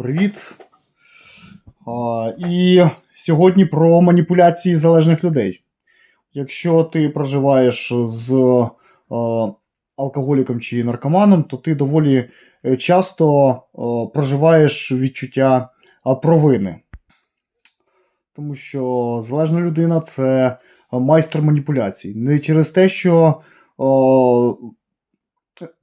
Привіт. А, і сьогодні про маніпуляції залежних людей. Якщо ти проживаєш з е, алкоголіком чи наркоманом, то ти доволі е, часто е, проживаєш відчуття провини. Тому що залежна людина це майстер маніпуляцій. Не через те, що о,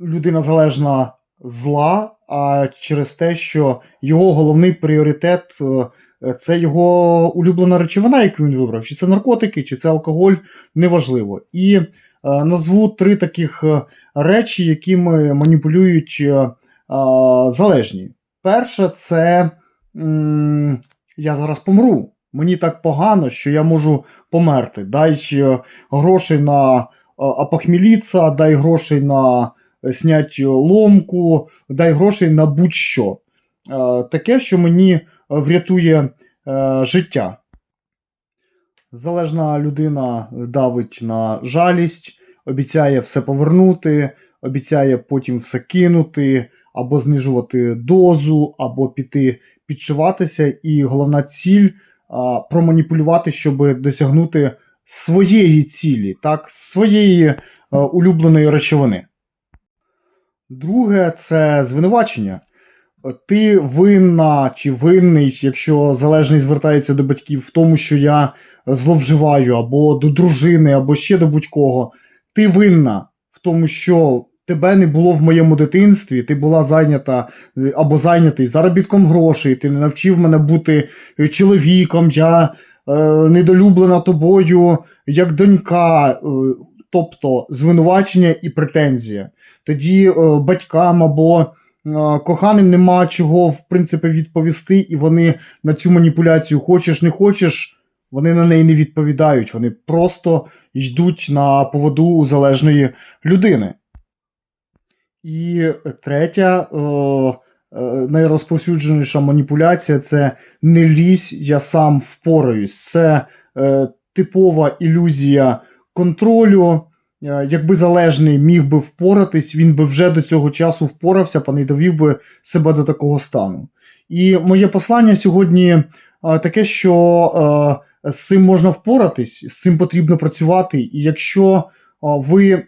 людина залежна зла, а через те, що його головний пріоритет е, це його улюблена речовина, яку він вибрав. Чи це наркотики, чи це алкоголь, неважливо. І е, назву три таких е, речі, якими маніпулюють залежні. Перше, це я зараз помру. Мені так погано, що я можу померти. Дай грошей на е, дай грошей на снять ломку, дай грошей на будь-що. Е, Таке, що мені врятує е, життя. Залежна людина давить на жалість, обіцяє все повернути, обіцяє потім все кинути, або знижувати дозу, або піти підшиватися. І головна ціль проманіпулювати, щоб досягнути своєї цілі, так, своєї е, улюбленої речовини. Друге це звинувачення. Ти винна чи винний, якщо залежний звертається до батьків в тому, що я зловживаю, або до дружини, або ще до будь-кого. Ти винна в тому, що тебе не було в моєму дитинстві, ти була зайнята або зайнятий заробітком грошей, ти не навчив мене бути чоловіком, я е, недолюблена тобою як донька, е, тобто звинувачення і претензія. Тоді е, батькам або е, коханим нема чого в принципі відповісти, і вони на цю маніпуляцію хочеш не хочеш, вони на неї не відповідають. Вони просто йдуть на поводу у залежної людини. І третя е, найрозповсюдженіша маніпуляція це не лізь, я сам впораюсь. Це типова ілюзія контролю. Е, Якби залежний міг би впоратись, він би вже до цього часу впорався, та не довів би себе до такого стану. І моє послання сьогодні е, таке, що е, з цим можна впоратись, з цим потрібно працювати. І якщо ви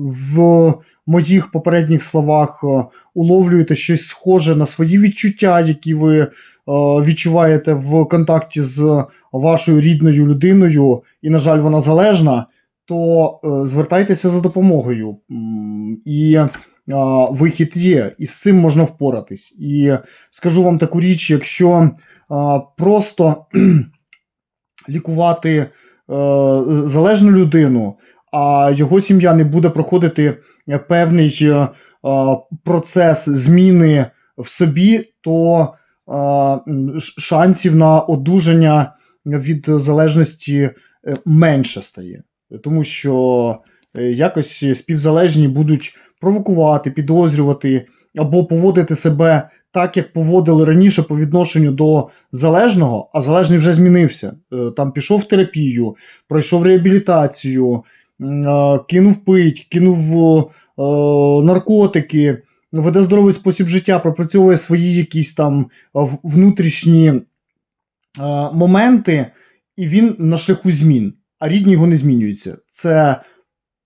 в моїх попередніх словах уловлюєте щось схоже на свої відчуття, які ви відчуваєте в контакті з вашою рідною людиною, і, на жаль, вона залежна, то е, звертайтеся за допомогою. І вихід є, і з цим можна впоратись. І скажу вам таку річ, якщо просто лікувати е, залежну людину, а його сім'я не буде проходити е, певний процес зміни в собі, то шансів на одужання від залежності менше стає. Тому що е, якось співзалежні будуть провокувати, підозрювати або поводити себе так, як поводили раніше по відношенню до залежного, а залежний вже змінився. Е, Там пішов в терапію, пройшов реабілітацію, е, кинув пить, кинув наркотики, веде здоровий спосіб життя, пропрацьовує свої якісь там внутрішні моменти, і він на шляху змін, а рідні його не змінюються. Це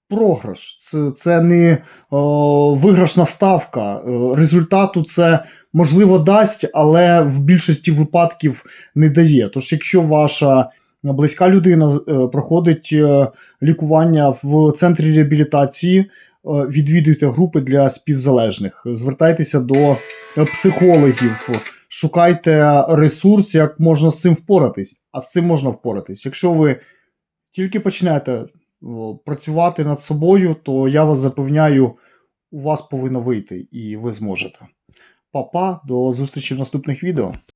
програш, це, це не о, виграшна ставка. Е, Результату це можливо дасть, але в більшості випадків не дає. Тож, якщо ваша близька людина е, проходить е, лікування в центрі реабілітації, е, відвідуйте групи для співзалежних, звертайтеся до е, психологів, шукайте ресурс, як можна з цим впоратись. А з цим можна впоратись. Якщо ви тільки почнете працювати над собою, то я вас запевняю, у вас повинно вийти, і ви зможете. Па-па, до зустрічі в наступних відео.